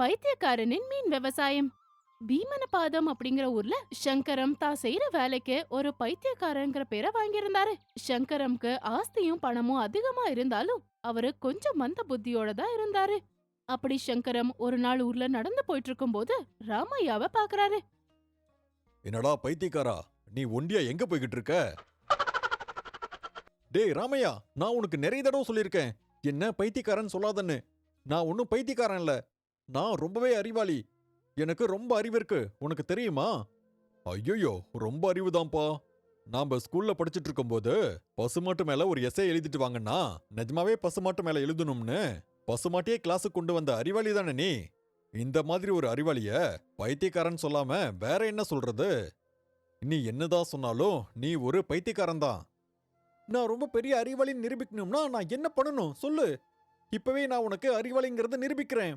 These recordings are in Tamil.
பைத்தியக்காரனின் மீன் விவசாயம். பீமனபாதம் அப்படிங்கிற ஊர்ல சங்கரம் தான் செய்யற வேலைக்கு ஒரு பைத்தியக்காரங்கிற பேரை வாங்கியிருந்தாரு. சங்கரம்க்கு ஆஸ்தியும் பணமும் அதிகமா இருந்தாலும் அவரு கொஞ்சம் மந்த புத்தியோட தான் இருந்தாரு. அப்படி சங்கரம் ஒரு நாள் ஊர்ல நடந்து போயிட்டு இருக்கும்போது ராமையாவை பாக்குறாரு. என்னடா பைத்தியக்காரா? நீ ஒண்டியா எங்க போய்கிட்டு இருக்க? டேய் ராமையா நான் உனக்கு நிறைய தடவை சொல்லியிருக்கேன். என்ன பைத்தியக்காரன் சொல்லாதன்னு. நான் ஒன்னும் பைத்தியக்காரன் இல்ல. நான் ரொம்பவே அறிவாளி. எனக்கு ரொம்ப அறிவு இருக்கு உனக்கு தெரியுமா? ஐயோ ரொம்ப அறிவுதான்ப்பா. நாம ஸ்கூல்ல படிச்சுட்டு இருக்கும்போது பசுமாட்டு மேல ஒரு எஸ்ஐ எழுதிட்டு வாங்கன்னா நிஜமாவே பசுமாட்டு மேல எழுதணும்னு. பசுமாட்டியே கிளாஸுக்கு கொண்டு வந்த அறிவாளி தானே நீ? இந்த மாதிரி ஒரு அறிவாளிய பைத்தியக்காரன் சொல்லாம வேற என்ன சொல்றது? நீ என்னதான் சொன்னாலும் நீ ஒரு பைத்தியக்காரன் தான். நான் ரொம்ப பெரிய அறிவாளின்னு நிரூபிக்கணும்னா நான் என்ன பண்ணணும்? சொல்லு. இப்பவே நான் உனக்கு அறிவாளிங்கிறத நிரூபிக்கிறேன்.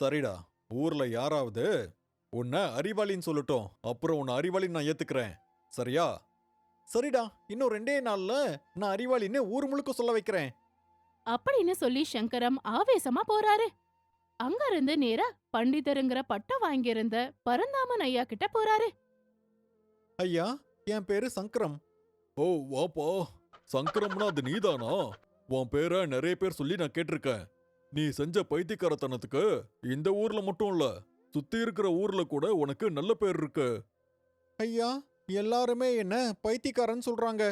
சரிடா ஊர்ல யாராவது உன்னை அறிவாளின்னு சொல்லட்டும் அப்புறம் உன்னை அறிவாளின்னு நான் ஏத்துக்கிறேன். சரியா? சரிடா இன்னும் ரெண்டே நாள்ல நான் அறிவாளின்னு ஊர் முழுக்க சொல்ல வைக்கிறேன். அப்படின்னு சொல்லி சங்கரம் ஆவேசமா போறாரு. அங்க இருந்து நேரா பண்டிதருங்கிற பட்டம் வாங்கியிருந்த பரந்தாமன் ஐயா கிட்ட போறாரு. ஐயா என் பேரு சங்கரம். ஓ வாப்பா சங்கரம்னா அது நீதானா? உன் பேரை நிறைய பேர் சொல்லி நான் கேட்டிருக்கேன். நீ செஞ்ச பைத்தியக்காரத்தனத்துக்கு இந்த ஊர்ல மட்டும் இல்ல சுத்தி இருக்கிற ஊர்ல கூட உனக்கு நல்ல பேர் இருக்கு. ஐயா எல்லாருமே என்ன பைத்தியக்காரன் சொல்றாங்க.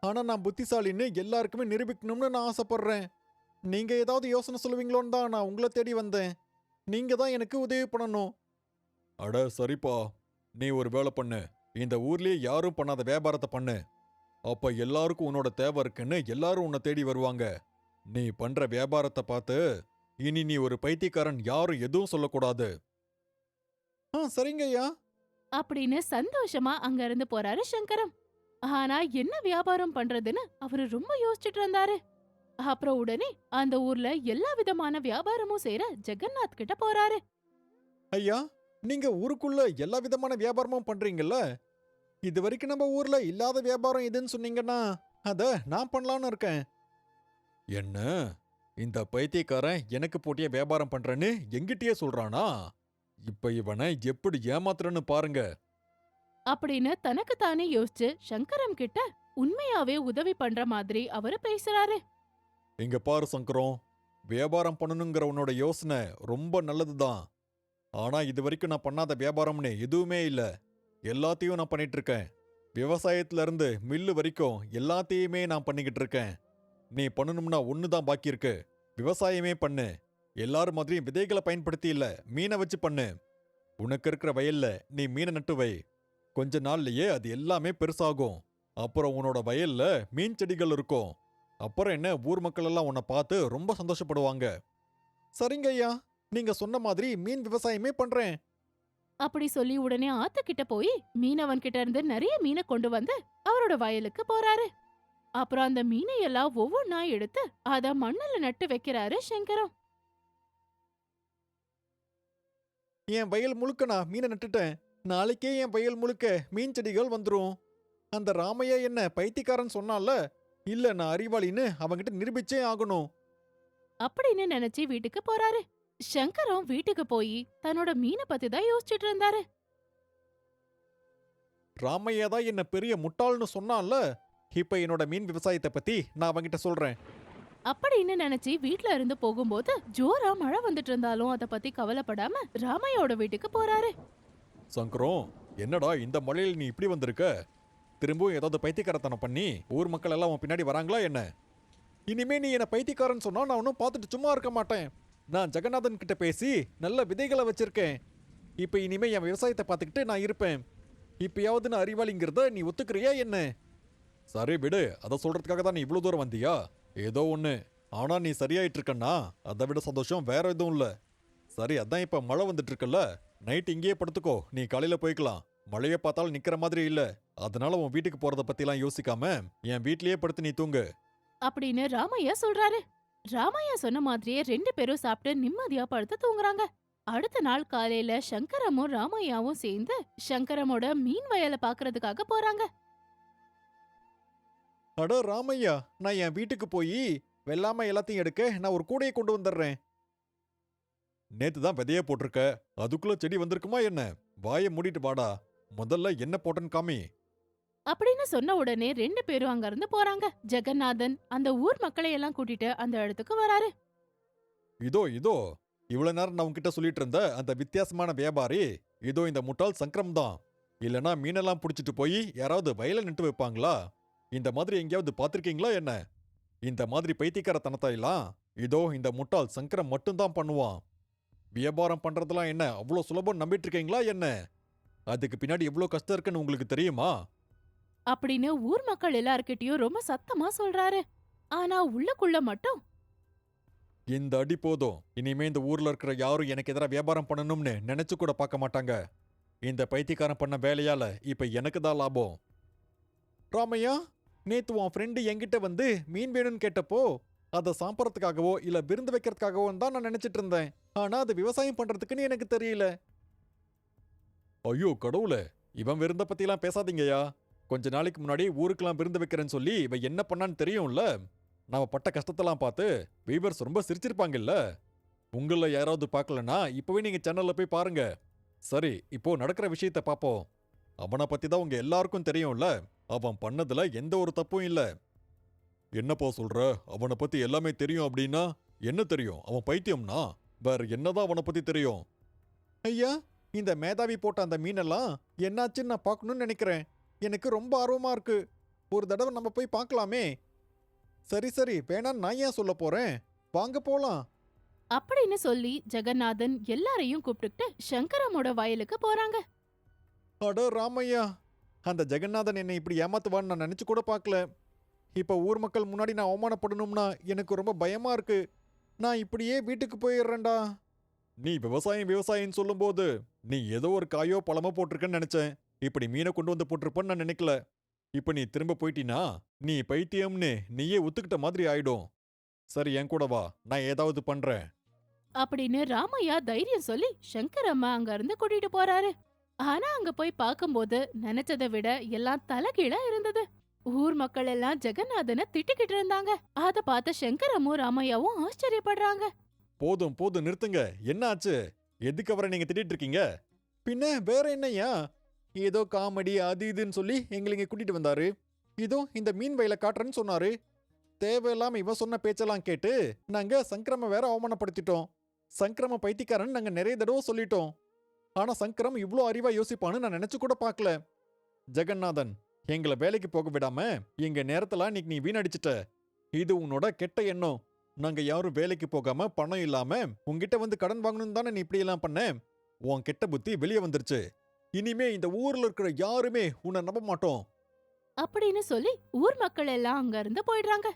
ஆனா நான் புத்திசாலின்னு எல்லாருக்குமே நிரூபிக்கணும்னு நான் ஆசைப்படுறேன். நீங்க ஏதாவது யோசனை சொல்லுவீங்களோன்னு தான் நான் உங்களை தேடி வந்தேன். நீங்க தான் எனக்கு உதவி பண்ணணும். அட சரிப்பா. நீ ஒரு வேலை பண்ணு. இந்த ஊர்லயே யாரும் பண்ணாத வியாபாரத்தை பண்ணு. அப்ப எல்லாருக்கும் உன்னோட தேவை இருக்குன்னு எல்லாரும் உன்னை தேடி வருவாங்க. நீ பண்ற வியாபாரத்தை பார்த்து இனி நீ ஒரு பைத்தியக்காரன் யாரும் எதுவும் சொல்லக்கூடாது. ஆ சரிங்க ஐயா அப்படின்னு சந்தோஷமா அங்க இருந்து போறாரு சங்கரம். ஆனா என்ன வியாபாரம் பண்றதுன்னு அவரு ரொம்ப யோசிச்சுட்டு இருந்தாரு. அப்புறம் உடனே அந்த ஊர்ல எல்லா விதமான வியாபாரமும் செய்யற ஜெகநாத் கிட்ட போறாரு. ஐயா நீங்க ஊருக்குள்ள எல்லா விதமான வியாபாரமும் பண்றீங்கல்ல? இது வரைக்கும் நம்ம ஊர்ல இல்லாத வியாபாரம் எதுன்னு சொன்னீங்கன்னா அத நான் பண்ணலாம்னு இருக்கேன். என்ன? இந்த பைத்தியக்காரன் எனக்கு போட்டிய வியாபாரம் பண்றேன்னு எங்கிட்டயே சொல்றானா? இப்ப இவனை எப்படி ஏமாத்துறன்னு பாருங்க. அப்படின்னு தனக்கு தானே யோசிச்சு சங்கரம் கிட்ட உண்மையாவே உதவி பண்ற மாதிரி அவரு பேசுறாரு. இங்க பாரு சங்கரம் வியாபாரம் பண்ணணுங்கிற உன்னோட யோசனை ரொம்ப நல்லதுதான். ஆனா இது வரைக்கும் நான் பண்ணாத வியாபாரம்னு எதுவுமே இல்ல. எல்லாத்தையும் நான் பண்ணிட்டு இருக்கேன். விவசாயத்துல இருந்து மில்லு வரைக்கும் எல்லாத்தையுமே நான் பண்ணிக்கிட்டு இருக்கேன். நீ பண்ணணும்னா ஒன்று தான் பாக்கி இருக்கு. விவசாயமே பண்ணு. எல்லாரும் மாதிரியும் விதைகளை பயன்படுத்தி இல்லை மீனை வச்சு பண்ணு. உனக்கு இருக்கிற வயல்ல நீ மீனை நட்டு வை. கொஞ்ச நாள்லயே அது எல்லாமே பெருசாகும். அப்புறம் உன்னோட வயல்ல மீன் செடிகள் இருக்கும். அப்புறம் என்ன ஊர் மக்கள் எல்லாம் உன்னை பார்த்து ரொம்ப சந்தோஷப்படுவாங்க. சரிங்க ஐயா நீங்க சொன்ன மாதிரி மீன் விவசாயமே பண்றேன். அப்படி சொல்லி உடனே ஆத்துக்கிட்ட போய் மீனவன் கிட்ட இருந்து நிறைய மீனை கொண்டு வந்து அவரோட வயலுக்கு போறாரு. அப்புறம் அந்த மீனை எல்லாம் ஒவ்வொன்னா எடுத்து அத மண்ணுல நட்டு வைக்கிறாரு சங்கரம். என் வயல் முழுக்க நான் மீனை நட்டுட்டேன். நாளைக்கே என் வயல் முழுக்க மீன் செடிகள் வந்துரும். அந்த ராமையா என்ன பைத்தியக்காரன் சொன்னால இல்ல நான் அறிவாளின்னு அவன்கிட்ட நிரூபிச்சே ஆகணும். அப்படின்னு நினைச்சு வீட்டுக்கு போறாரு. சங்கரம் வீட்டுக்கு போய் தன்னோட மீனை பத்தி தான் யோசிச்சுட்டு இருந்தாரு. ராமையா தான் என்ன பெரிய முட்டாள்னு சொன்னான்ல? இப்ப என்னோட மீன் விவசாயத்தை பத்தி நான் அவன்கிட்ட சொல்றேன். அப்படின்னு நினைச்சு வீட்ல இருந்து போகும்போது ஜோரா மழை வந்துட்டு இருந்தாலும் அத பத்தி கவலைப்படாம ராமையோட வீட்டுக்கு போறாரு. சங்கரம் என்னடா இந்த மழையில் நீ இப்படி வந்திருக்க? திரும்பவும் ஏதாவது பைத்தியக்காரத்தனம் பண்ணி ஊர் மக்கள் எல்லாம் உன் பின்னாடி வராங்களா என்ன? இனிமே நீ என்ன பைத்தியக்காரன் சொன்னா நான் ஒன்றும் பார்த்துட்டு சும்மா இருக்க மாட்டேன். நான் ஜெகநாதன் கிட்ட பேசி நல்ல விதைகளை வச்சிருக்கேன். இப்போ இனிமே என் விவசாயத்தை பார்த்துக்கிட்டு நான் இருப்பேன். இப்பயாவது நான் அறிவாளிங்கிறத நீ ஒத்துக்கிறியா என்ன? சரி விடு அதை சொல்கிறதுக்காக தான் நீ இவ்வளோ தூரம் வந்தியா? ஏதோ ஒன்று ஆனா நீ சரியாயிட்டு இருக்கன்னா அதை விட சந்தோஷம் வேற எதுவும் இல்லை. சரி அதான் இப்போ மழை வந்துட்டு இருக்குல்ல நைட் இங்கேயே படுத்துக்கோ. நீ காலையில போய்க்கலாம். மழையை பார்த்தாலும் நிற்கிற மாதிரி இல்ல. அதனால உன் வீட்டுக்கு போறத பத்திலாம் யோசிக்காம என் வீட்லயே படுத்து நீ தூங்கு. அப்படின்னு ராமையா சொல்றாரு. ராமையா சொன்ன மாதிரியே ரெண்டு பேரும் சாப்பிட்டு நிம்மதியா படுத்து தூங்குறாங்க. அடுத்த நாள் காலையில சங்கரமும் ராமையாவும் சேர்ந்து சங்கரமோட மீன் வயலை பாக்குறதுக்காக போறாங்க. அட ராமையா நான் என் வீட்டுக்கு போய் வெள்ளாம எல்லாத்தையும் எடுக்க நான் ஒரு கூடையை கொண்டு வந்துடுறேன். நேத்து தான் விதைய போட்டிருக்க அதுக்குள்ள செடி வந்திருக்குமா என்ன? வாயை மூடிட்டு வாடா முதல்ல என்ன போட்டேன்னு காமி. அப்படின்னு சொன்ன உடனே ரெண்டு பேரும் அங்க இருந்து போறாங்க. ஜெகநாதன் அந்த ஊர் மக்களை எல்லாம் கூட்டிட்டு அந்த இடத்துக்கு வராரு. இதோ இதோ இவ்வளவு நேரம் நான் உன்கிட்ட சொல்லிட்டு இருந்த அந்த வித்தியாசமான வியாபாரி இதோ இந்த முட்டாள் சங்கரம் தான் இல்லனா மீனெல்லாம் புடிச்சிட்டு போய் யாராவது வயல நிட்டு வைப்பாங்களா? இந்த மாதிரி எங்கேயாவது பார்த்திருக்கீங்களா என்ன? இந்த மாதிரி பைத்தியக்காரத்தனத்தை எல்லாம் இதோ இந்த முட்டாள் சங்கரம் மட்டும்தான் பண்ணுவான். வியாபாரம் பண்றதெல்லாம் என்ன அவ்வளோ சுலபம் நம்பிட்டு இருக்கீங்களா என்ன? அதுக்கு பின்னாடி எவ்வளோ கஷ்டம் இருக்குன்னு உங்களுக்கு தெரியுமா? அப்படின்னு ஊர் மக்கள் எல்லார்கிட்டயும் ரொம்ப சத்தமா சொல்றாரு. ஆனா உள்ளுக்குள்ள மட்டும். இந்த அடி போதும். இனிமே இந்த ஊர்ல இருக்கிற யாரும் எனக்கு எதிராக வியாபாரம் பண்ணணும்னு நினைச்சு கூட பார்க்க மாட்டாங்க. இந்த பைத்தியக்காரன் பண்ண வேலையால இப்ப எனக்கு தான் லாபம். ராமையா? நேத்து உன் ஃப்ரெண்டு என்கிட்ட வந்து மீன் வேணும்னு கேட்டப்போ அதை சாப்பிட்றதுக்காகவோ இல்ல விருந்து வைக்கிறதுக்காகவோ தான் நான் நினைச்சிட்டு இருந்தேன். ஆனா அது விவசாயம் பண்றதுக்குன்னு எனக்கு தெரியல. ஐயோ கடவுளே இவன் விருந்த பத்திலாம் பேசாதீங்கயா கொஞ்ச நாளைக்கு முன்னாடி ஊருக்கெல்லாம் விருந்து வைக்கிறேன்னு சொல்லி இவன் என்ன பண்ணான்னு தெரியும்ல? நாம பட்ட கஷ்டத்தெல்லாம் பார்த்து வீவர்ஸ் ரொம்ப சிரிச்சிருப்பாங்கல்ல? உங்களில் யாராவது பார்க்கலன்னா இப்பவே நீங்க சேனலில் போய் பாருங்க. சரி இப்போ நடக்கிற விஷயத்த பாப்போம் அவனை பத்தி தான் உங்க எல்லாருக்கும் தெரியும்ல. அவன் பண்ணதுல எந்த ஒரு தப்பும் இல்ல. என்னப்பா சொல்ற? அவனை பத்தி எல்லாமே தெரியும் அப்படின்னா என்ன தெரியும்? அவன் பைத்தியம்னா? வேற என்னதான் அவனை பத்தி தெரியும்? ஐயா இந்த மேதாவி போட்ட அந்த மீனெல்லாம் என்னாச்சுன்னு நான் பார்க்கணும்னு நினைக்கிறேன். எனக்கு ரொம்ப ஆர்வமா இருக்கு. ஒரு தடவை நம்ம போய் பார்க்கலாமே. சரி சரி. வேணான்னு நான் ஏன் சொல்ல போறேன்? வாங்க போலாம். அப்படின்னு சொல்லி ஜெகநாதன் எல்லாரையும் கூப்பிட்டுட்டு சங்கரமோட வயலுக்கு போறாங்க. அட ராமையா! அந்த ஜெகநாதன் என்னை இப்படி ஏமாத்துவான்னு நான் நினைச்சு கூட பார்க்கல. இப்ப ஊர் மக்கள் முன்னாடி நான் அவமானப்படணும்னா எனக்கு ரொம்ப பயமா இருக்கு. நான் இப்படியே வீட்டுக்கு போயிடுறேன்டா. நீ விவசாயம் விவசாயம்னு சொல்லும்போது நீ ஏதோ ஒரு காயோ பழமோ போட்டிருக்கன்னு நினைச்சேன். இப்படி மீனை கொண்டு வந்து போட்டிருப்பேன்னு நான் நினைக்கல. இப்ப நீ திரும்ப போயிட்டினா நீ பைத்தியம்னு நீயே ஒத்துக்கிட்ட மாதிரி ஆயிடும். சரி என் கூட வா. நான் ஏதாவது பண்றேன். அப்படின்னு ராமையா தைரியம் சொல்லி சங்கரம்மா அங்க இருந்து கூட்டிட்டு போறாரு. ஆனா அங்க போய் பார்க்கும்போது நினைச்சதை விட எல்லாம் தலைகீழா இருந்தது. ஊர் மக்கள் எல்லாம் ஜெகநாதனை திட்டிக்கிட்டு இருந்தாங்க. அத பார்த்த சங்கரமும் ராமையாவும் ஆச்சரியப்படுறாங்க. போதும் போதும் நிறுத்துங்க. என்ன ஆச்சு? எதுக்கு அவரை நீங்க திட்டிட்டு இருக்கீங்க? பின்ன வேற என்னய்யா? ஏதோ காமெடி அது இதுன்னு சொல்லி எங்களை இங்க கூட்டிட்டு வந்தாரு. இதோ இந்த மீன் வயலை காட்டுறேன்னு சொன்னாரு. தேவையில்லாம இவன் சொன்ன பேச்செல்லாம் கேட்டு நாங்க சங்கரம வேற அவமானப்படுத்திட்டோம். சங்கரம பைத்தியக்காரன் நாங்க நிறைய தடவை சொல்லிட்டோம். ஆனா சங்கரம் இவ்ளோ அறிவா யோசிப்பான்னு நான் நினைச்சு கூட பார்க்கல. ஜெகநாதன் எங்களை வேலைக்கு போக விடாம எங்க நேரத்தெல்லாம் இன்னைக்கு நீ வீணடிச்சிட்ட. இது உன்னோட கெட்ட எண்ணம். நாங்க யாரும் வேலைக்கு போகாம பணம் இல்லாம உன்கிட்ட வந்து கடன் வாங்கணும் தானே நீ இப்படி எல்லாம் பண்ண? உன் கெட்ட புத்தி வெளியே வந்துருச்சு. இனிமே இந்த ஊர்ல இருக்கிற யாருமே உன்னை நம்ப மாட்டோம். அப்படின்னு சொல்லி ஊர் மக்கள் எல்லாம் அங்க இருந்து போயிடுறாங்க.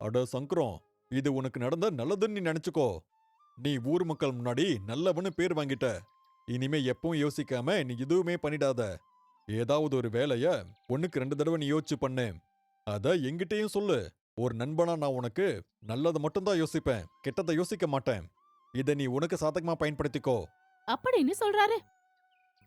அட சங்கரம் இது உனக்கு நடந்த நல்லதுன்னு நீ நினைச்சுக்கோ. நீ ஊர் மக்கள் முன்னாடி நல்லவனு பேர் வாங்கிட்ட. இனிமே எப்பவும் யோசிக்காம நீ எதுவுமே பண்ணிடாத. ஏதாவது ஒரு வேலைய ஒண்ணுக்கு ரெண்டு தடவை நீ யோசிச்சு பண்ணு. அத எங்கிட்டயும் சொல்லு. ஒரு நண்பனா நான் உனக்கு நல்லதை மட்டும்தான் யோசிப்பேன். கெட்டதை யோசிக்க மாட்டேன். இதை நீ உனக்கு சாதகமா பயன்படுத்திக்கோ. அப்படின்னு சொல்றாரு.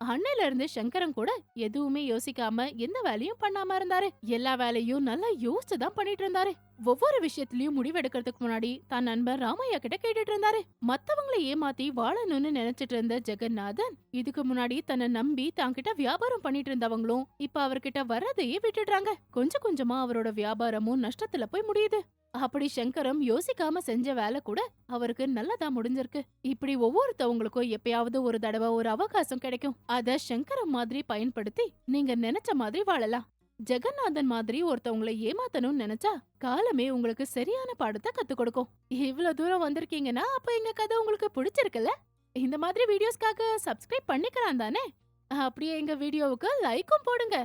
அன்னையில இருந்து சங்கரன் கூட எதுவுமே யோசிக்காம எந்த வேலையும் பண்ணாம இருந்தாரு. எல்லா வேலையும் நல்லா யோசிச்சு தான் பண்ணிட்டு இருந்தாரு. ஒவ்வொரு விஷயத்திலயும் முடிவெடுக்கிறதுக்கு முன்னாடி தன் நண்பர் ராமையா கிட்ட கேட்டுட்டு இருந்தாரு. மத்தவங்களை ஏமாத்தி வாழணும்னு நினைச்சிட்டு இருந்த ஜெகநாதன் இதுக்கு முன்னாடி தன்னை நம்பி தான்கிட்ட வியாபாரம் பண்ணிட்டு இருந்தவங்களும் இப்ப அவர்கிட்ட வர்றதையே விட்டுடுறாங்க. கொஞ்சம் கொஞ்சமா அவரோட வியாபாரமும் நஷ்டத்துல போய் முடியுது. அப்படி சங்கரம் யோசிக்காம செஞ்ச வேலை கூட அவருக்கு நல்லதா முடிஞ்சிருக்கு. இப்படி ஒவ்வொருத்தவங்களுக்கும் எப்பயாவது ஒரு தடவை ஒரு அவகாசம் கிடைக்கும். அத சங்கரம் மாதிரி பயன்படுத்தி நீங்க நினைச்ச மாதிரி வாழலாம். ஜெகநாதன் மாதிரி ஒருத்தவங்களை ஏமாத்தணும்னு நினைச்சா காலமே உங்களுக்கு சரியான பாடத்தை கத்து கொடுக்கும். இவ்வளவு தூரம் வந்திருக்கீங்கன்னா அப்ப எங்க கதை உங்களுக்கு பிடிச்சிருக்குல்ல? இந்த மாதிரி வீடியோஸ்க்காக சப்ஸ்கிரைப் பண்ணிக்கலாம் தானே? அப்படியே எங்க வீடியோவுக்கு லைக்கும் போடுங்க.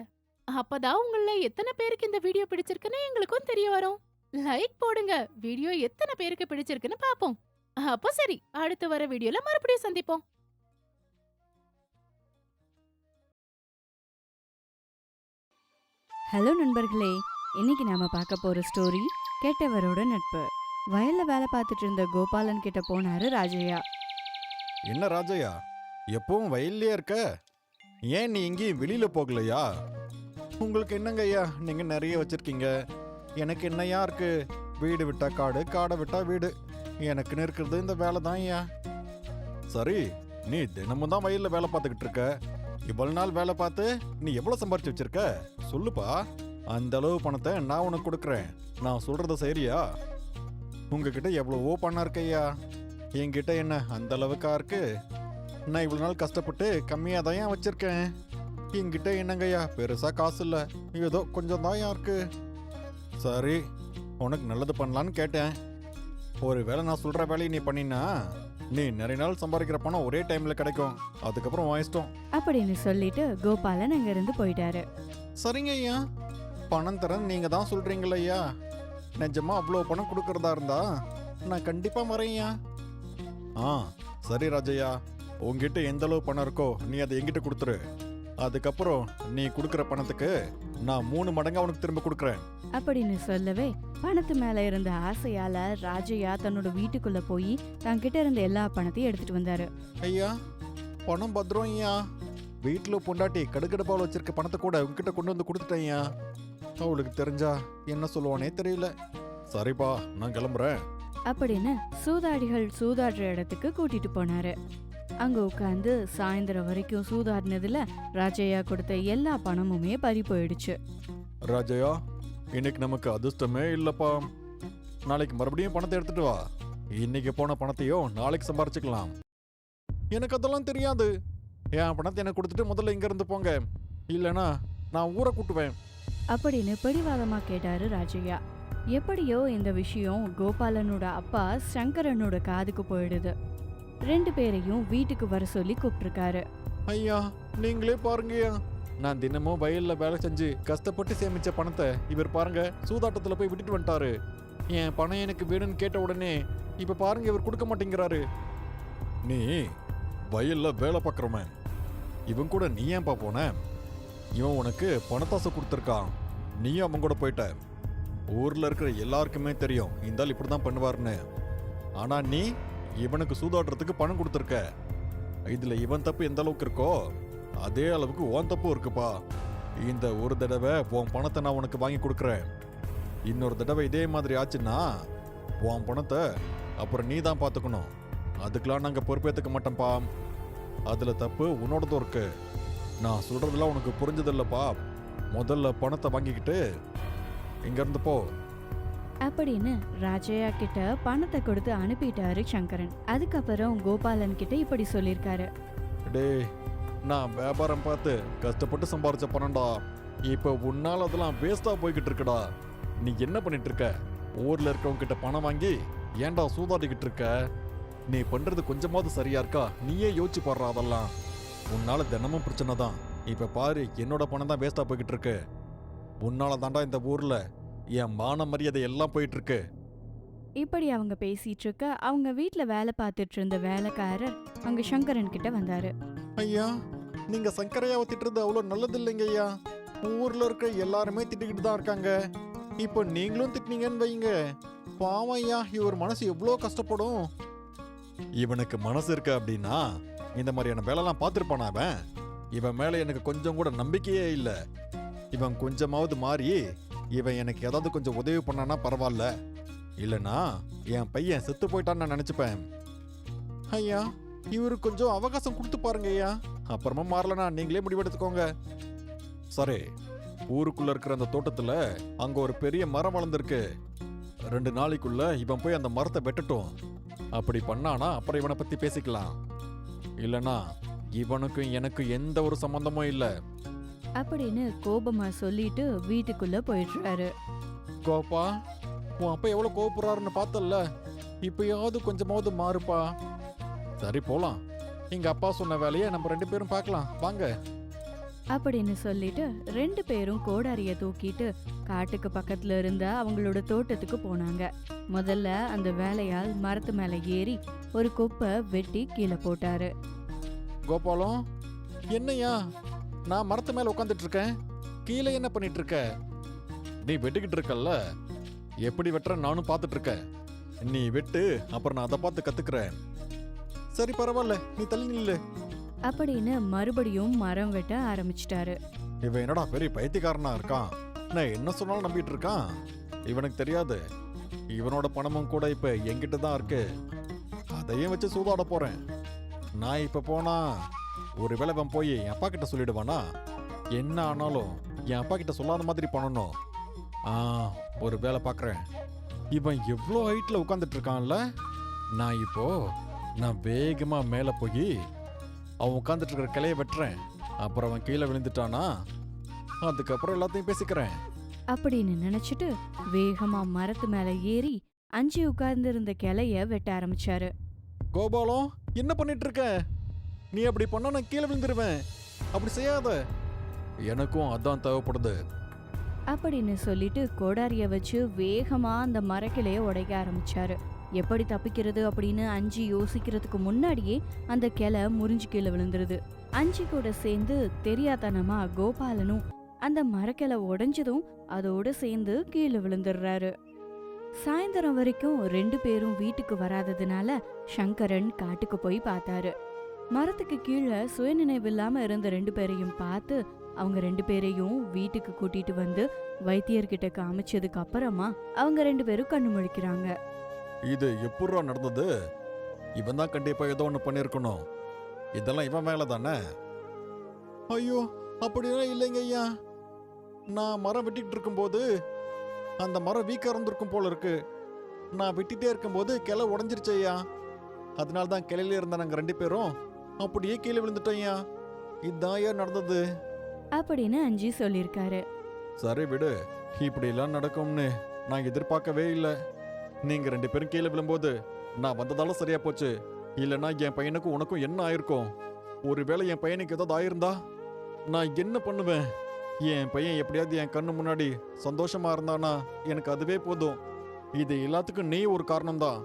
அப்பதான் உங்கள எத்தனை பேருக்கு இந்த வீடியோ பிடிச்சிருக்குன்னு எங்களுக்கும் தெரிய வரும். லைக் போடுங்க. வீடியோ எத்தனை பேருக்கு பிடிச்சிருக்குன்னு பாப்போம். அப்போ சரி அடுத்து வர வீடியோல மறுபடியும் சந்திப்போம். ஹலோ நண்பர்களே இன்னைக்கு நாம பார்க்க போற ஸ்டோரி கெட்டவரோட நட்பு. வயல்ல வேலை பார்த்துட்டு இருந்த கோபாலன் கிட்ட போனாரு ராஜையா என்ன ராஜையா எப்பவும் வயல்லயே இருக்க? ஏன் நீ எங்கேயும் வெளியில போகலையா? உங்களுக்கு என்னங்க ஐயா நீங்க நிறைய வச்சிருக்கீங்க? எனக்கு என்னையா இருக்கு? வீடு விட்டா காடு காடை விட்டா வீடு. எனக்குன்னு இருக்கிறது இந்த வேலை தான் ஐயா சரி நீ தினமும் தான் வயலில் வேலை பார்த்துக்கிட்டு இருக்க. இவ்வளவு நாள் வேலை பார்த்து நீ எவ்வளோ சம்பாரிச்சு வச்சிருக்க? சொல்லுப்பா. அந்த அளவு பணத்தை நான் உனக்கு கொடுக்குறேன். நான் சொல்றத சரியா? உங்ககிட்ட எவ்வளவோ பணம் இருக்கையா என்கிட்ட என்ன அந்த அளவுக்கா இருக்கு? நான் இவ்வளோ நாள் கஷ்டப்பட்டு கம்மியாக தான் ஏன் வச்சிருக்கேன். என்கிட்ட என்னங்கய்யா பெருசாக காசு இல்லை. ஏதோ கொஞ்சம் தான் இருக்கு. சரி உனக்கு நல்லது பண்ணலான்னு கேட்டேன். ஒருவேளை நான் சொல்ற வேலையை நீ பண்ணினா நீ நிறைய நாள் சம்பாதிக்கிற பணம் ஒரே டைம்ல கிடைக்கும். அதுக்கப்புறம் இஷ்டம். அப்படின்னு சொல்லிட்டு கோபாலன் அங்கிருந்து போயிட்டாரு. சரிங்க ஐயா. பணம் தரேன் நீங்க தான் சொல்றீங்களா ஐயா. நிஜமா அவ்வளோ பணம் கொடுக்கறதா இருந்தா நான் கண்டிப்பா மறையா ஆ சரி ராஜையா. உங்ககிட்ட எந்த அளவு பணம் இருக்கோ நீ அதை என்கிட்ட கொடுத்துரு. அதுக்கப்புறம் நீ கொடுக்குற பணத்துக்கு நான் மூணு மடங்கு அவனுக்கு திரும்ப கொடுக்குறேன். அப்படின்னு சொல்லவே பணத்து மேல இருந்த ஆசையால ராஜையா தன்னோட வீட்டுக்குள்ள போய் தன்கிட்ட இருந்த எல்லா பணத்தையும் எடுத்துட்டு வந்தாரு. ஐயா பணம் பத்திரம் ஐயா. வீட்டில் பொண்டாட்டி கடுகடுப்பாவில் வச்சிருக்க பணத்தை கூட உங்ககிட்ட கொண்டு வந்து கொடுத்துட்டேன் ஐயா. அவளுக்கு தெரிஞ்சா என்ன சொல்லுவானே தெரியல. சரிப்பா நான் கிளம்புறேன். அப்படின்னு சூதாடிகள் சூதாடுற இடத்துக்கு கூட்டிட்டு போனாரு. அங்க உட்காந்து சாயந்தரம் வரைக்கும் சூதாடினதுல ராஜையா கொடுத்த எல்லா பணமுமே பறி போயிடுச்சு. ராஜையா இன்னைக்கு நமக்கு அதிர்ஷ்டமே இல்லப்பா. நாளைக்கு மறுபடியும் பணத்தை எடுத்துட்டு வா. இன்னைக்கு போன பணத்தையும் நாளைக்கு சம்பாரிச்சுக்கலாம். எனக்கு அதெல்லாம் தெரியாது. என் பணத்தை எனக்கு கொடுத்துட்டு முதல்ல இங்க இருந்து போங்க. இல்லைன்னா நான் ஊரை கூட்டுவேன். அப்படின்னு பிடிவாதமா கேட்டாரு ராஜையா. எப்படியோ இந்த விஷயம் கோபாலனோட அப்பா சங்கரனோட காதுக்கு போயிடுது. ரெண்டு பேரையும் வீட்டுக்கு வர சொல்லி கூப்பிட்டிருக்காரு. ஐயா நீங்களே பாருங்கய்யா. நான் தினமும் வயல்ல வேலை செஞ்சு கஷ்டப்பட்டு சேமிச்ச பணத்தை இவர் பாருங்க சூதாட்டத்துல போய் விட்டுட்டு வந்துட்டாரு. என் பணம் எனக்கு வேணும்னு கேட்ட உடனே இப்ப பாருங்க இவர் கொடுக்க மாட்டேங்கிறாரு. நீ வயல்ல வேலை பார்க்குறவன். இவன் கூட நீ ஏன்பா போன? இவன் உனக்கு பணத்தாசை கொடுத்துருக்கான். நீயும் அவன் கூட போயிட்ட. ஊர்ல இருக்கிற எல்லாருக்குமே தெரியும் இந்த ஆள் இப்படிதான் பண்ணுவாருன்னு ஆனா நீ இவனுக்கு சூதாடுறதுக்கு பணம் கொடுத்துருக்க. இதில் இவன் தப்பு எந்த அளவுக்கு இருக்கோ அதே அளவுக்கு ஓன் தப்பு இருக்குப்பா. இந்த ஒரு தடவை உன் பணத்தை நான் உனக்கு வாங்கி கொடுக்குறேன். இன்னொரு தடவை இதே மாதிரி ஆச்சுன்னா உன் பணத்தை அப்புறம் நீ தான் பார்த்துக்கணும். அதுக்கெலாம் நாங்கள் பொறுப்பேற்றுக்க மாட்டோம்ப்பா. அதில் தப்பு உன்னோடதும் இருக்கு. நான் சொல்கிறதுலாம் உனக்கு புரிஞ்சதில்லப்பா. முதல்ல பணத்தை வாங்கிக்கிட்டு இங்கேருந்து போ. அப்படின்னு ராஜையா கிட்ட பணத்தை கொடுத்து அனுப்பிட்டாரு சங்கரன். அதுக்கப்புறம் கோபாலன் கிட்ட இப்படி சொல்லியிருக்காரு டேய் நான் வியாபாரம் பார்த்து கஷ்டப்பட்டு சம்பாரிச்ச பணம்டா. இப்போ உன்னால அதெல்லாம் வேஸ்டா போய்கிட்டு இருக்கடா. நீ என்ன பண்ணிட்டு இருக்க? ஊர்ல இருக்கவங்க கிட்ட பணம் வாங்கி ஏன்டா சூதாடிக்கிட்டு இருக்க? நீ பண்றது கொஞ்சமாவது சரியா இருக்கா? நீயே யோசிச்சு பாடுற அதெல்லாம். உன்னால தினமும் பிரச்சனை தான். இப்ப பாரு என்னோட பணம் தான் வேஸ்டா போய்கிட்டு இருக்கு. உன்னால தாண்டா இந்த ஊர்ல என் மான மரியாதை எல்லாம் போயிட்டு இருக்கு இப்படி அவங்க பேசிட்டு இருக்க அவங்க வீட்ல வேலை பார்த்துட்டு இருந்த வேலைக்காரர் அங்க சங்கரன் கிட்ட வந்தாரு. ஐயா நீங்க சங்கரையாவை திட்டுறது அவ்வளோ நல்லது இல்லைங்க ஐயா. ஊர்ல இருக்க எல்லாருமே திட்டிக்கிட்டு தான் இருக்காங்க. இப்போ நீங்களும் திட்டினீங்கன்னு வைங்க. பாவம் ஐயா இவர் மனசு எவ்வளோ கஷ்டப்படும். இவனுக்கு மனசு இருக்கு அப்படின்னா இந்த மாதிரியான வேலைலாம் பார்த்துருப்பானா அவன்? இவன் மேல எனக்கு கொஞ்சம் கூட நம்பிக்கையே இல்லை. இவன் கொஞ்சமாவது மாறி இவன் எனக்கு ஏதாவது கொஞ்சம் உதவி பண்ணானா பரவாயில்ல. இல்லைனா என் பையன் செத்து போயிட்டான்னு நான் நினச்சிப்பேன். ஐயா இவரு கொஞ்சம் அவகாசம் கொடுத்து பாருங்க ஐயா. அப்புறமா மாறலனா நீங்களே முடிவெடுத்துக்கோங்க. சரி ஊருக்குள்ள இருக்கிற அந்த தோட்டத்துல அங்க ஒரு பெரிய மரம் வளர்ந்துருக்கு. ரெண்டு நாளைக்குள்ள இவன் போய் அந்த மரத்தை வெட்டட்டும். அப்படி பண்ணானா அப்புறம் இவனை பத்தி பேசிக்கலாம். இல்லனா இவனுக்கும் எனக்கும் எந்த ஒரு சம்பந்தமும் இல்லை. அப்படின்னு கோபமா சொல்லிட்டு வீட்டுக்குள்ள போயிடுறாரு. கோப்பா உன் அப்பா எவ்வளவு கோவப்படுறாருன்னு பார்த்தல்ல. இப்பயாவது கொஞ்சமாவது மாறுப்பா. சரி போலாம். எங்க அப்பா சொன்ன வேலையை நம்ம ரெண்டு பேரும் பார்க்கலாம். வாங்க. அப்படின்னு சொல்லிட்டு ரெண்டு பேரும் கோடாரிய தூக்கிட்டு காட்டுக்கு பக்கத்துல இருந்த அவங்களோட தோட்டத்துக்கு போனாங்க. முதல்ல அந்த வேலையால் மரத்து மேல ஏறி ஒரு கொப்பை வெட்டி கீழே போட்டாரு. கோபாலம் என்னய்யா? நான் மரத்து மேல உட்காந்துட்டு இருக்கேன் கீழே என்ன பண்ணிட்டு இருக்க நீ வெட்டிக்கிட்டு இருக்கல்ல? எப்படி வெட்டுற? நானும் பார்த்துட்டு இருக்கேன் நீ வெட்டு அப்புறம் நான் அதை பார்த்து கத்துக்கிறேன். சரி பரவாயில்ல. நீ தள்ளி நில்லு. அப்படின்னு மறுபடியும் மரம் வெட்ட ஆரம்பிச்சிட்டாரு. இவன் என்னடா பெரிய பைத்தியக்காரனா இருக்கான்? நான் என்ன சொன்னாலும் நம்பிட்டு இருக்கான்? இவனுக்கு தெரியாது. இவனோட பணமும் கூட இப்ப என்கிட்ட தான் இருக்கு. அதையும் வச்சு சூதாட போறேன். நான் இப்ப போனா ஒரு வேளை இவன் போய் என் அப்பா கிட்ட சொல்லிடுவானா? என்ன ஆனாலும் என் அப்பா கிட்ட சொல்லாத மாதிரி பண்ணணும். ஆ ஒரு வேலை பார்க்குறேன் இவன் எவ்வளோ ஹைட்டில் உட்காந்துட்டு இருக்கான்ல? நான் இப்போ நான் வேகமா மேலே போய் அவன் உட்காந்துட்டு இருக்கிற கிளைய வெட்டுறேன். அப்புறம் அவன் கீழே விழுந்துட்டானா? அதுக்கப்புறம் எல்லாத்தையும் பேசிக்கிறேன். அப்படின்னு நினைச்சிட்டு வேகமா மரத்து மேல ஏறி அஞ்சு உட்கார்ந்திருந்த கிளைய வெட்ட ஆரம்பிச்சாரு. கோபாலம் என்ன பண்ணிட்டு இருக்க? நீ அப்படி பண்ணா நான் கீழே விழுந்துருவேன். அப்படி செய்யாத. எனக்கும் அதான் தேவைப்படுது. அப்படின்னு சொல்லிட்டு கோடாரிய வச்சு வேகமா அந்த மரக்கிளைய உடைக்க ஆரம்பிச்சாரு. எப்படி தப்பிக்கிறது அப்படின்னு அஞ்சு யோசிக்கிறதுக்கு முன்னாடியே அந்த கிளை முறிஞ்சு கீழே விழுந்துருது. அஞ்சு கூட சேர்ந்து தெரியாதனமா கோபாலனும் அந்த மரக்கிளை உடைஞ்சதும் அதோட சேர்ந்து கீழே விழுந்துடுறாரு. சாயந்தரம் வரைக்கும் ரெண்டு பேரும் வீட்டுக்கு வராததுனால சங்கரன் காட்டுக்கு போய் பார்த்தாரு. மரத்துக்கு கீழே சுயநினைவில்லாம இருந்த ரெண்டு பேரையும் பார்த்து அவங்க ரெண்டு பேரையும் வீட்டுக்கு கூட்டிட்டு வந்து வைத்தியர்கிட்ட காமிச்சதுக்கு அப்புறமா அவங்க ரெண்டு பேரும் கண்ணு முழிக்கிறாங்க. இது எப்பட்றா நடந்தது? இவன் தான் கண்டிப்பா ஏதோ ஒன்று பண்ணியிருக்கணும் இதெல்லாம் இவன் மேல தானே? ஐயோ அப்படியெல்லாம் இல்லைங்க ஐயா. நான் மரம் வெட்டிக்கிட்டு இருக்கும்போது அந்த மரம் வீக்கா இருந்திருக்கும் போல இருக்கு. நான் வெட்டிட்டே இருக்கும்போது கிளை உடஞ்சிருச்சு ஐயா. அதனால தான் கிளையில இருந்த நாங்கள் ரெண்டு பேரும் அப்படியே கீழே விழுந்துட்டோம் ஐயா. இதான் ஐயா நடந்தது. அப்படின்னு அஞ்சி சொல்லியிருக்காரு. சரி விடு இப்படியெல்லாம் நடக்கும்னு நான் எதிர்பார்க்கவே இல்லை. நீங்க ரெண்டு பேரும் கீழே விழும்போது நான் வந்ததால சரியா போச்சு. இல்லைன்னா என் பையனுக்கும் உனக்கும் என்ன ஆயிருக்கும்? ஒருவேளை என் பையனுக்கு ஏதாவது ஆயிருந்தா நான் என்ன பண்ணுவேன்? என் பையன் எப்படியாவது என் கண்ணு முன்னாடி சந்தோஷமா இருந்தானா? எனக்கு அதுவே போதும். இது எல்லாத்துக்கும் நீ ஒரு காரணம்தான்.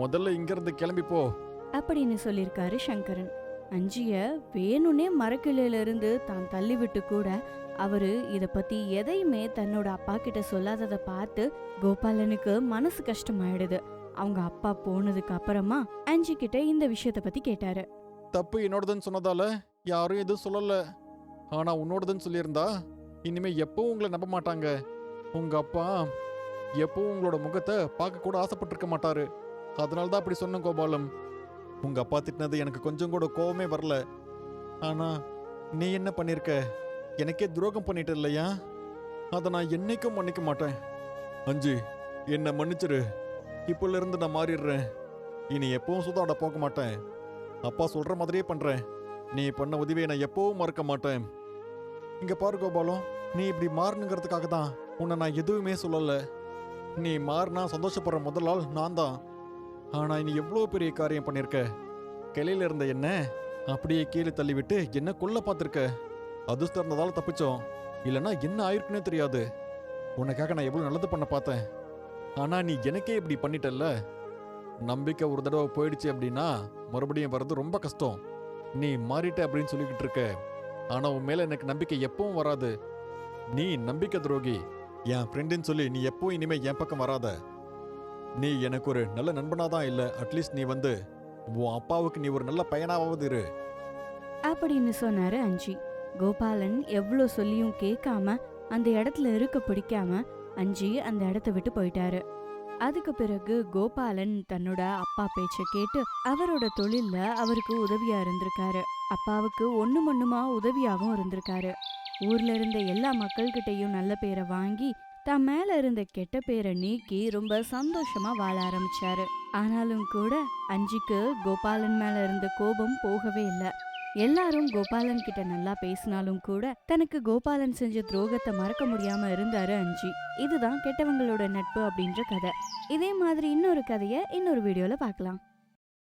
முதல்ல இங்கிருந்து கிளம்பி போ. அப்படின்னு சொல்லியிருக்காரு சங்கரன். அஞ்சிய வேணும்னே மரக்கிளையிலிருந்து தான் தள்ளிவிட்டு கூட அவரு இத பத்தி எதையுமே தன்னோட அப்பா கிட்ட சொல்லாததை பார்த்து கோபாலனுக்கு மனசு கஷ்டமாயிடுது. அவங்க அப்பா போனதுக்கு அப்புறமா அஞ்சி கிட்ட இந்த விஷயத்த பத்தி கேட்டாரு. தப்பு என்னோடதுன்னு சொன்னதால யாரும் எதுவும் சொல்லல. ஆனா உன்னோடதுன்னு சொல்லியிருந்தா இனிமே எப்பவும் உங்களை நம்ப மாட்டாங்க. உங்க அப்பா எப்பவும் உங்களோட முகத்தை பார்க்க கூட ஆசைப்பட்டிருக்க மாட்டாரு. அதனால தான் அப்படி சொன்னேன் கோபாலம். உங்க அப்பா திட்டினது எனக்கு கொஞ்சம் கூட கோவமே வரல. ஆனா நீ என்ன பண்ணிருக்க? எனக்கே துரோகம் பண்ணிட்ட இல்லையா? அதை நான் என்னைக்கும் மன்னிக்க மாட்டேன். அஞ்சு என்னை மன்னிச்சிரு. இப்போல இருந்து நான் மாறிடுறேன். இனி எப்பவும் சுதாட போக மாட்டேன். அப்பா சொல்ற மாதிரியே பண்றேன். நீ பண்ண உதவியை நான் எப்பவும் மறக்க மாட்டேன். இங்க பாரு கோபாலம் நீ இப்படி மாறணுங்கிறதுக்காக தான் உன்னை நான் எதுவுமே சொல்லலை. நீ மாறினா சந்தோஷப்படுற முதல் ஆள் நான் தான் ஆனா நீ எவ்வளோ பெரிய காரியம் பண்ணியிருக்க கிளையில இருந்த என்ன? அப்படியே கீழே தள்ளிவிட்டு என்ன கொல்ல பார்த்துருக்க? அதிர்ஷ்டம் இருந்ததால தப்பிச்சோம். இல்லைன்னா என்ன ஆயிருக்குன்னே தெரியாது. உனக்காக நான் எவ்வளோ நல்லது பண்ண பார்த்தேன். ஆனால் நீ எனக்கே இப்படி பண்ணிட்டல்ல. நம்பிக்கை ஒரு தடவை போயிடுச்சு அப்படின்னா மறுபடியும் வர்றது ரொம்ப கஷ்டம். நீ மாறிட்ட அப்படின்னு சொல்லிக்கிட்டு இருக்க. ஆனால் உன் மேலே எனக்கு நம்பிக்கை எப்பவும் வராது. நீ நம்பிக்கை துரோகி. என் ஃப்ரெண்டுன்னு சொல்லி நீ எப்பவும் இனிமே என் பக்கம் வராத. நீ எனக்கு ஒரு நல்ல நண்பனா தான் இல்ல. அட்லீஸ்ட் நீ வந்து உன் அப்பாவுக்கு நீ ஒரு நல்ல பையனாவது இரு. அப்படின்னு சொன்னாரு அஞ்சி. கோபாலன் எவ்வளோ சொல்லியும் கேட்காம அந்த இடத்துல இருக்க பிடிக்காம அஞ்சி அந்த இடத்த விட்டு போயிட்டாரு. அதுக்கு பிறகு கோபாலன் தன்னோட அப்பா பேச்ச கேட்டு அவரோட தொழில்ல அவருக்கு உதவியா இருந்திருக்காரு. அப்பாவுக்கு ஒண்ணு மண்ணுமா உதவியாகவும் இருந்திருக்காரு. ஊர்ல இருந்த எல்லா மக்கள்கிட்டயும் நல்ல பேரை வாங்கி தான் மேல இருந்த கெட்ட பேரை நீக்கி ரொம்ப சந்தோஷமா வாழ ஆரம்பிச்சாரு. ஆனாலும் கூட அஞ்சிக்கு கோபாலன் மேல இருந்த கோபம் போகவே இல்ல. எல்லாரும் கோபாலன் கிட்ட நல்லா பேசினாலும் கூட தனக்கு கோபாலன் செஞ்ச துரோகத்தை மறக்க முடியாம இருந்தாரு அஞ்சி. இதுதான் கெட்டவங்களோட நட்பு அப்படின்ற கதை. இதே மாதிரி இன்னொரு கதைய இன்னொரு வீடியோல பார்க்கலாம்.